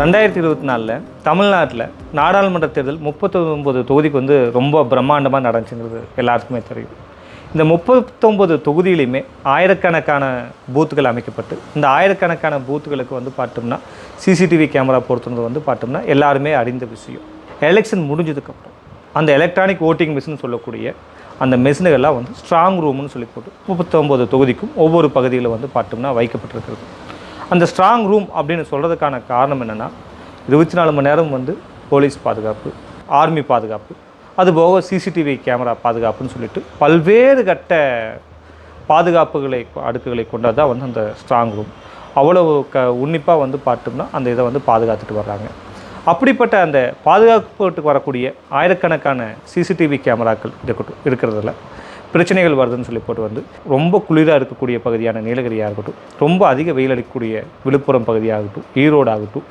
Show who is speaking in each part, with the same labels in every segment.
Speaker 1: ரெண்டாயிரத்தி இருபத்தி நாலில் தமிழ்நாட்டில் நாடாளுமன்ற தேர்தல் முப்பத்தொம்பது தொகுதிக்கு வந்து ரொம்ப பிரம்மாண்டமாக நடந்துச்சுங்கிறது எல்லாருக்குமே தெரியும். இந்த முப்பத்தொம்பது தொகுதியிலையுமே ஆயிரக்கணக்கான பூத்துகள் அமைக்கப்பட்டு இந்த ஆயிரக்கணக்கான பூத்துகளுக்கு வந்து பார்த்தோம்னா சிசிடிவி கேமரா பொறுத்துனது வந்து பார்த்தோம்னா எல்லாருமே அறிந்த விஷயம். எலெக்ஷன் முடிஞ்சதுக்கப்புறம் அந்த எலக்ட்ரானிக் ஓட்டிங் மிஷின் சொல்லக்கூடிய அந்த மிஷினுகள்லாம் வந்து ஸ்ட்ராங் ரூம்னு சொல்லி போட்டு முப்பத்தொம்பது தொகுதிக்கும் ஒவ்வொரு பகுதியில் வந்து பார்த்தோம்னா வைக்கப்பட்டிருக்கிறது. அந்த ஸ்ட்ராங் ரூம் அப்படின்னு சொல்கிறதுக்கான காரணம் என்னென்னா இருபத்தி நாலு மணி நேரம் வந்து போலீஸ் பாதுகாப்பு ஆர்மி பாதுகாப்பு அதுபோக சிசிடிவி கேமரா பாதுகாப்புன்னு சொல்லிட்டு பல்வேறு கட்ட பாதுகாப்புகளை அடுக்குகளை கொண்டது தான் வந்து அந்த ஸ்ட்ராங் ரூம் அவ்வளவு க உன்னிப்பாக வந்து பார்த்தோம்னா அந்த இதை வந்து பாதுகாத்துட்டு வர்றாங்க. அப்படிப்பட்ட அந்த பாதுகாப்புக்கு வரக்கூடிய ஆயிரக்கணக்கான சிசிடிவி கேமராக்கள் இருக்கட்டும் இருக்கிறதுல. பிரச்சனைகள் வருதுன்னு சொல்லி போட்டு வந்து ரொம்ப குளிராக இருக்கக்கூடிய பகுதியான நீலகிரியாக இருக்கட்டும் ரொம்ப அதிக வெயில் அடிக்கக்கூடிய விழுப்புரம் பகுதியாகட்டும் ஈரோடு ஆகட்டும்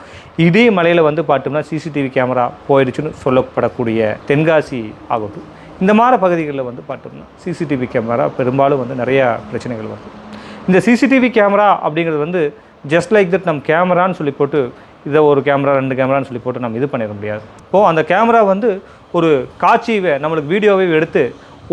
Speaker 1: இதே மலையில் வந்து பார்த்தோம்னா சிசிடிவி கேமரா போயிடுச்சுன்னு சொல்லப்படக்கூடிய தென்காசி ஆகட்டும். இந்த மாதிரி பகுதிகளில் வந்து பார்த்தோம்னா சிசிடிவி கேமரா பெரும்பாலும் வந்து நிறையா பிரச்சனைகள் வருது. இந்த சிசிடிவி கேமரா அப்படிங்கிறது வந்து ஜஸ்ட் லைக் தட் நம்ம கேமரான்னு சொல்லி போட்டு இதை ஒரு கேமரா ரெண்டு கேமரான்னு சொல்லி போட்டு நம்ம இது பண்ணிட முடியாது. இப்போது அந்த கேமரா வந்து ஒரு காட்சியை நம்மளுக்கு வீடியோவை எடுத்து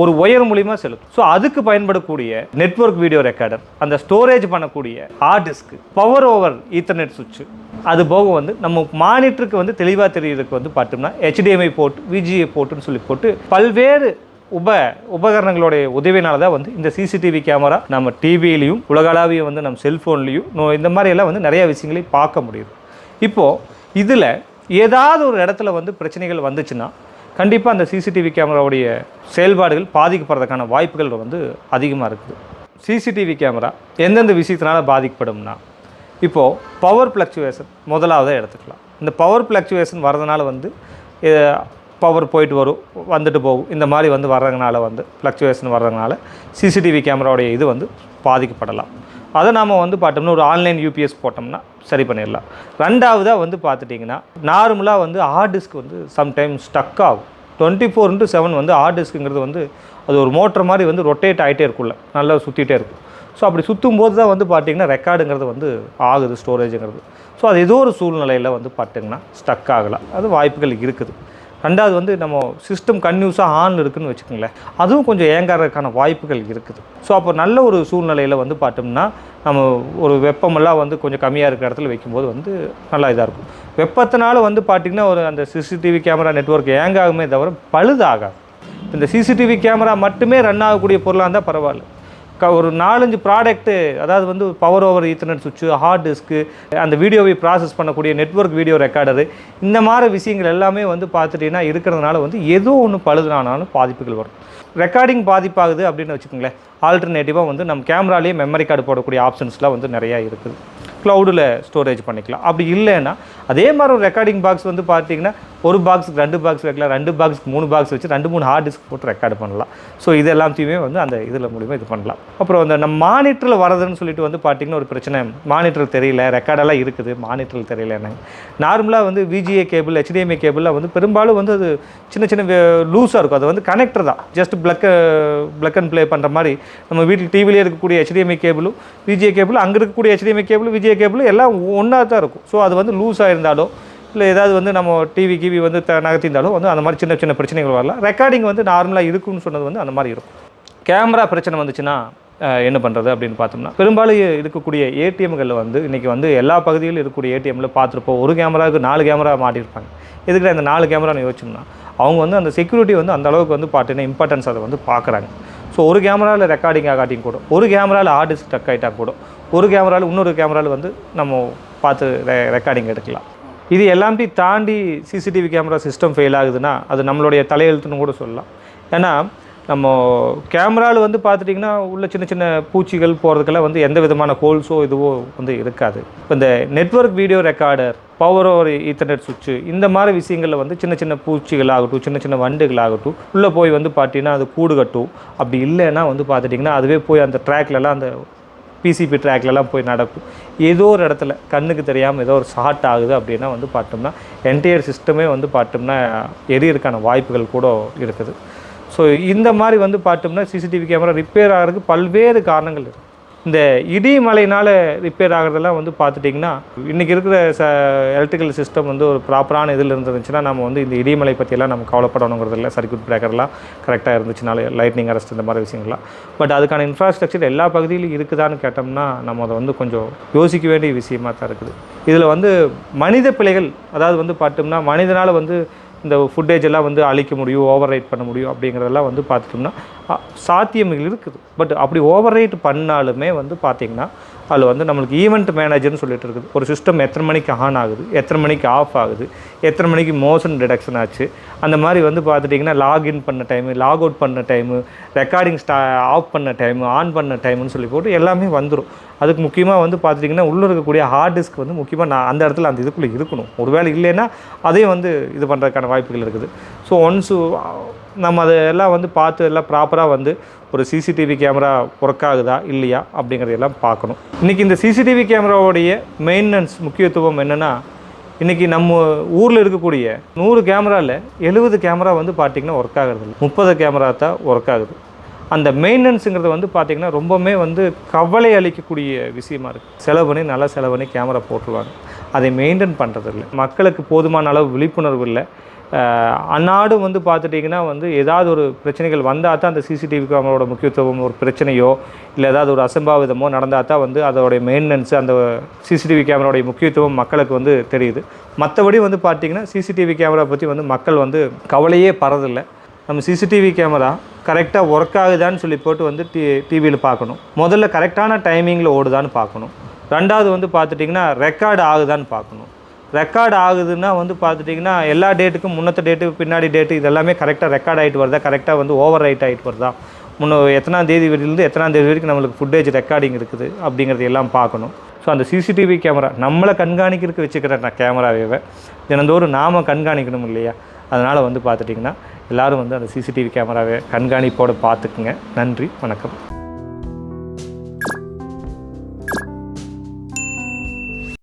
Speaker 1: ஒரு ஒயர் மூலிமா செலுத்தும். ஸோ அதுக்கு பயன்படக்கூடிய நெட்வொர்க் வீடியோ ரெக்கார்டர் அந்த ஸ்டோரேஜ் பண்ணக்கூடிய hard disk power over Ethernet சுவிட்சு அது போக வந்து நம்ம மானிட்டருக்கு வந்து தெளிவாக தெரியறதுக்கு வந்து பார்த்தோம்னா ஹெச்டிஎம்ஐ போர்ட் விஜிஏ போர்ட்டுன்னு சொல்லி போட்டு பல்வேறு உப உபகரணங்களுடைய உதவினால தான் வந்து இந்த சிசிடிவி கேமரா நம்ம டிவிலையும் உலகளாவிய வந்து நம்ம செல்ஃபோன்லேயும் இந்த மாதிரி எல்லாம் வந்து நிறையா விஷயங்களையும் பார்க்க முடியுது. இப்போது இதில் ஏதாவது ஒரு இடத்துல வந்து பிரச்சனைகள் வந்துச்சுன்னா கண்டிப்பாக அந்த சிசிடிவி கேமராவுடைய செயல்பாடுகள் பாதிக்கப்படுறதுக்கான வாய்ப்புகள் வந்து அதிகமாக இருக்குது. சிசிடிவி கேமரா எந்தெந்த விஷயத்தினால பாதிக்கப்படும்னா இப்போது பவர் ஃப்ளக்சுவேஷன் முதலாவதாக எடுத்துக்கலாம். இந்த பவர் ஃப்ளக்சுவேஷன் வரதுனால வந்து பவர் போயிட்டு வரும் வந்துட்டு போகும். இந்த மாதிரி வந்து வர்றதுனால வந்து ஃப்ளக்சுவேஷன் வர்றதுனால சிசிடிவி கேமராவுடைய இது வந்து பாதிக்கப்படலாம். அதை நாம் வந்து பார்த்தோம்னா ஒரு ஆன்லைன் யூபிஎஸ் போட்டோம்னா சரி பண்ணிடலாம். ரெண்டாவதாக வந்து பார்த்துட்டிங்கன்னா நார்மலாக வந்து ஹார்ட் டிஸ்க் வந்து சம்டைம் ஸ்டக் ஆகும். டுவெண்ட்டி ஃபோர் இன்ட்டு செவன் வந்து ஹார்ட் டிஸ்க்குங்கிறது வந்து அது ஒரு மோட்டர் மாதிரி வந்து ரொட்டேட் ஆகிட்டே இருக்கும்ல. நல்லா சுற்றிட்டே இருக்கும். ஸோ அப்படி சுற்றும் போது தான் வந்து பார்த்திங்கன்னா ரெக்கார்டுங்கிறது வந்து ஆகுது ஸ்டோரேஜுங்கிறது ஸோ அது ஏதோ ஒரு சூழ்நிலையில் வந்து பார்த்திங்கன்னா ஸ்டக் ஆகலாம். அது வாய்ப்புகள் இருக்குது. ரெண்டாவது வந்து நம்ம சிஸ்டம் கன்யூஸாக ஆன் இருக்குதுன்னு வச்சுக்கோங்களேன். அதுவும் கொஞ்சம் ஏங்காறதுக்கான வாய்ப்புகள் இருக்குது. ஸோ அப்போ நல்ல ஒரு சூழ்நிலையில் வந்து பார்த்தோம்னா நம்ம ஒரு வெப்பமெல்லாம் வந்து கொஞ்சம் கம்மியாக இருக்கிற இடத்துல வைக்கும்போது வந்து நல்லா இதாக இருக்கும். வெப்பத்தினால வந்து பார்த்திங்கன்னா ஒரு அந்த சிசிடிவி கேமரா நெட்வொர்க் ஏங்காகுமே தவிர பழுதாகாது. இந்த சிசிடிவி கேமரா மட்டுமே ரன் ஆகக்கூடிய பொருளாக இருந்தால் பரவாயில்ல. ஒரு நாலஞ்சு ப்ராடக்ட்டு அதாவது வந்து பவர் ஓவர் ஈத்தர்நெட் சுவிட்சு ஹார்ட் டிஸ்க்கு அந்த வீடியோவை ப்ராசஸ் பண்ணக்கூடிய நெட்வொர்க் வீடியோ ரெக்கார்டரு இந்த மாதிரி விஷயங்கள் எல்லாமே வந்து பார்த்துட்டிங்கன்னா இருக்கிறதுனால வந்து ஏதோ ஒன்று பழுதுனானாலும் பாதிப்புகள் வரும். ரெக்கார்டிங் பாதிப்பாகுது அப்படின்னு வச்சுக்கோங்களேன். ஆல்டர்னேட்டிவாக வந்து நம்ம கேமராலேயே மெமரி கார்டு போடக்கூடிய ஆப்ஷன்ஸ்லாம் வந்து நிறையா இருக்குது. க்ளவுடில் ஸ்டோரேஜ் பண்ணிக்கலாம். அப்படி இல்லைன்னா அதே மாதிரி ஒரு ரெக்கார்டிங் பாக்ஸ் வந்து பார்த்தீங்கன்னா ஒரு பாக்ஸுக்கு ரெண்டு பாக்ஸ் வைக்கலாம் ரெண்டு பாக்ஸுக்கு மூணு பாக்ஸ் வச்சு ரெண்டு மூணு ஹார்ட் டிஸ்க் போட்டு ரெக்கார்டு பண்ணலாம். ஸோ இது எல்லாத்தையுமே வந்து அந்த இதில் மூலிமா இது பண்ணலாம். அப்புறம் அந்த நம்ம மானிட்டரில் வரதுன்னு சொல்லிட்டு வந்து பார்த்தீங்கன்னா ஒரு பிரச்சனை. மானிட்டர் தெரியல ரெக்கார்டெல்லாம் இருக்குது மானிட்டரில் தெரியல நார்மலாக வந்து விஜிஏ கேபிள் ஹெச்டிஎம்ஐ கேபிளில் வந்து பெரும்பாலும் வந்து அது சின்ன சின்ன லூஸாக இருக்கும். அது வந்து கனெக்டர் தான். Just plug plug and play பண்ணுற மாதிரி. நம்ம வீட்டில் டிவிலே இருக்கக்கூடிய ஹெச்டிஎம்ஐ கேபிளும் விஜிஏ கேபிள் அங்கே இருக்கக்கூடிய ஹெச்டிஎம்ஐ கேபிள் விஜிஏ கேபிள் எல்லாம் ஒன்றா தான் இருக்கும். ஸோ அது வந்து லூஸாக இருந்தாலும் இல்லை ஏதாவது வந்து நம்ம டிவி கிவி வந்து த நகர்த்திருந்தாலும் வந்து அந்த மாதிரி சின்ன சின்ன பிரச்சனைகள் வரலாம். ரெக்கார்டிங் வந்து நார்மலாக இருக்கும்னு சொன்னது வந்து அந்த மாதிரி இருக்கும். கேமரா பிரச்சனை வந்துச்சுன்னா என்ன பண்ணுறது அப்படின்னு பார்த்தோம்னா பெரும்பாலும் இருக்கக்கூடிய ஏடிஎம்களில் வந்து இன்றைக்கி வந்து எல்லா பகுதியிலும் இருக்கக்கூடிய ஏடிஎம்மில் பார்த்துருப்போம். ஒரு கேமராவுக்கு நாலு கேமரா மாட்டியிருப்பாங்க. எதுக்கு அந்த நாலு கேமரான்னு யோசிச்சோம்னா அவங்க வந்து அந்த செக்யூரிட்டி வந்து அந்த அளவுக்கு வந்து பார்த்தீங்கன்னா இம்பார்ட்டன்ஸ் அதை வந்து பார்க்குறாங்க. ஸோ ஒரு கேமராவில் ரெக்கார்டிங் ஆகாட்டியும் கூட ஒரு கேமராவில் ஆர்டிஸ்ட் ஸ்டக் டக் ஆகிட்டா கூட ஒரு கேமராவில் இன்னொரு கேமராவில் வந்து நம்ம பார்த்து ரெ ரெக்கார்டிங் எடுக்கலாம். இது எல்லாத்தையும் தாண்டி சிசிடிவி கேமரா சிஸ்டம் ஃபெயில் ஆகுதுன்னா அது நம்மளுடைய தலையெழுத்துன்னு கூட சொல்லலாம். ஏன்னா நம்ம கேமராவில் வந்து பார்த்துட்டிங்கன்னா உள்ள சின்ன சின்ன பூச்சிகள் போகிறதுக்கெல்லாம் வந்து எந்த விதமான ஹோல்ஸோ இதுவோ வந்து இருக்காது. இப்போ இந்த network video recorder power over Ethernet சுவிட்சு இந்த மாதிரி விஷயங்களில் வந்து சின்ன சின்ன பூச்சிகள் ஆகட்டும் சின்ன சின்ன வண்டுகள் ஆகட்டும் உள்ளே போய் வந்து பார்த்தீங்கன்னா அது கூடு கட்டும். அப்படி இல்லைன்னா வந்து பார்த்துட்டிங்கன்னா அதுவே போய் அந்த ட்ராக்லலாம் அந்த பிசிபி ட்ராக்லலாம் போய் நடக்கும். ஏதோ ஒரு இடத்துல கண்ணுக்கு தெரியாமல் ஏதோ ஒரு ஷார்ட் ஆகுது அப்படின்னா வந்து பார்த்தோம்னா என்டையர் சிஸ்டமே வந்து பார்த்தோம்னா எரியறதுக்கான வாய்ப்புகள் கூட இருக்குது. ஸோ இந்த மாதிரி வந்து பார்த்தோம்னா சிசிடிவி கேமரா ரிப்பேர் ஆகிறதுக்கு பல்வேறு காரணங்கள் இருக்குது இந்த இடி மழையினால் ரிப்பேர் ஆகிறதெல்லாம் வந்து பார்த்துட்டிங்கன்னா இன்றைக்கி இருக்கிற ச எலக்ட்ரிக்கல் சிஸ்டம் வந்து ஒரு ப்ராப்பரான இதில் இருந்துச்சுன்னா நம்ம வந்து இந்த இடிமலை பற்றியெல்லாம் நம்ம கவலைப்படணுங்கிறது இல்லை. சர்க்யூட் பிரேக்கர்லாம் கரெக்டாக இருந்துச்சுனால லைட்னிங் அரெஸ்ட் இந்த மாதிரி விஷயங்கள்லாம். பட் அதுக்கான இன்ஃப்ராஸ்ட்ரக்சர் எல்லா பகுதியிலும் இருக்குதான்னு கேட்டோம்னா நம்ம அதை வந்து கொஞ்சம் யோசிக்க வேண்டிய விஷயமா தான் இருக்குது. இதில் வந்து மனித பிழைகள் அதாவது வந்து பார்த்தோம்னா மனிதனால் வந்து இந்த ஃபுட்டேஜ் எல்லாம் வந்து அழிக்க முடியும் ஓவர் ரைட் பண்ண முடியும் அப்படிங்கிறதெல்லாம் வந்து பார்த்துட்டோம்னா சாத்தியங்கள் இருக்குது. பட் அப்படி ஓவர் ரைட் பண்ணாலுமே வந்து பார்த்திங்கன்னா அதில் வந்து நம்மளுக்கு ஈவெண்ட் மேனேஜர்னு சொல்லிட்டு இருக்குது. ஒரு சிஸ்டம் எத்தனை மணிக்கு ஆன் ஆகுது எத்தனை மணிக்கு ஆஃப் ஆகுது எத்தனை மணிக்கு மோஷன் டிடக்ஷன் ஆச்சு அந்த மாதிரி வந்து பார்த்துட்டிங்கன்னா லாகின் பண்ண டைமு லாக் அவுட் பண்ண டைமு ரெக்கார்டிங் ஸ்டா ஆஃப் பண்ண டைமு ஆன் பண்ண டைமுன்னு சொல்லி போட்டு எல்லாமே வந்துடும் அதுக்கு முக்கியமாக வந்து பார்த்துட்டிங்கன்னா உள்ளே இருக்கக்கூடிய ஹார்ட் டிஸ்க் வந்து முக்கியமாக நான் அந்த இடத்துல அந்த இதுக்குள்ளே இருக்கணும். ஒருவேளை இல்லைன்னா அதையும் வந்து இது பண்ணுறதுக்கான வாய்ப்புகள் இருக்குது. ஸோ ஒன்ஸு நம்ம அதையெல்லாம் வந்து பார்த்து எல்லாம் ப்ராப்பராக வந்து ஒரு சிசிடிவி கேமரா ஒர்க் ஆகுதா இல்லையா அப்படிங்கிறதையெல்லாம் பார்க்கணும். இன்றைக்கி இந்த சிசிடிவி கேமராவுடைய மெயின்டெனன்ஸ் முக்கியத்துவம் என்னென்னா இன்றைக்கி நம்ம ஊரில் இருக்கக்கூடிய நூறு கேமராவில் எழுபது கேமரா வந்து பார்த்திங்கன்னா ஒர்க் ஆகுறது இல்லை. முப்பது கேமரா தான் ஒர்க் ஆகுது. அந்த மெயின்டெனன்ஸுங்கிறது வந்து பார்த்திங்கன்னா ரொம்பவுமே வந்து கவலை அளிக்கக்கூடிய விஷயமா இருக்குது செலவு பண்ணி நல்லா செலவு பண்ணி கேமரா போட்டுருவாங்க. அதை மெயின்டைன் பண்ணுறதில்ல மக்களுக்கு போதுமான அளவு விழிப்புணர்வு இல்லை. அன்னாடும் வந்து பார்த்துட்டிங்கன்னா வந்து ஏதாவது ஒரு பிரச்சனைகள் வந்தால் தான் அந்த சிசிடிவி கேமராவோட முக்கியத்துவம் ஒரு பிரச்சனையோ இல்லை ஏதாவது ஒரு அசம்பாவிதமோ நடந்தால் தான் வந்து அதோடைய மெயின்டெனன்ஸ் அந்த சிசிடிவி கேமராவுடைய முக்கியத்துவம் மக்களுக்கு வந்து தெரியுது. மற்றபடி வந்து பார்த்திங்கன்னா சிசிடிவி கேமரா பற்றி வந்து மக்கள் வந்து கவலையே பறதில்லை நம்ம சிசிடிவி கேமரா கரெக்டாக ஒர்க் ஆகுதான்னு சொல்லி போட்டு வந்து டி டிவியில் பார்க்கணும். முதல்ல கரெக்டான டைமிங்கில் ஓடுதான்னு பார்க்கணும். ரெண்டாவது வந்து பார்த்துட்டிங்கன்னா ரெக்கார்டு ஆகுதான்னு பார்க்கணும். ரெக்கார்டு ஆகுதுன்னா வந்து பார்த்துட்டிங்கன்னா எல்லா டேட்டுக்கும் முன்னத்த டேட்டு பின்னாடி டேட்டு இதெல்லாமே கரெக்டாக ரெக்கார்ட் ஆகிட்டு வருதா? கரெக்டாக வந்து ஓவர் ரைட் ஆகிட்டு வருதா? முன்ன எத்தனாம் தேதி வரையிலேருந்து எத்தனாம் தேதி வரைக்கும் நம்மளுக்கு ஃபுட்டேஜ் ரெக்கார்டிங் இருக்குது அப்படிங்கிறது எல்லாம் பார்க்கணும். ஸோ அந்த சிசிடிவி கேமரா நம்மளை கண்காணிக்கிறதுக்கு வச்சுக்கிற நான் கேமராவே தினந்தோறும் நாம் கண்காணிக்கணும் இல்லையா? அதனால் வந்து பார்த்துட்டிங்கன்னா எல்லோரும் வந்து அந்த சிசிடிவி கேமராவை கண்காணிப்போடு பார்த்துக்குங்க. நன்றி வணக்கம்.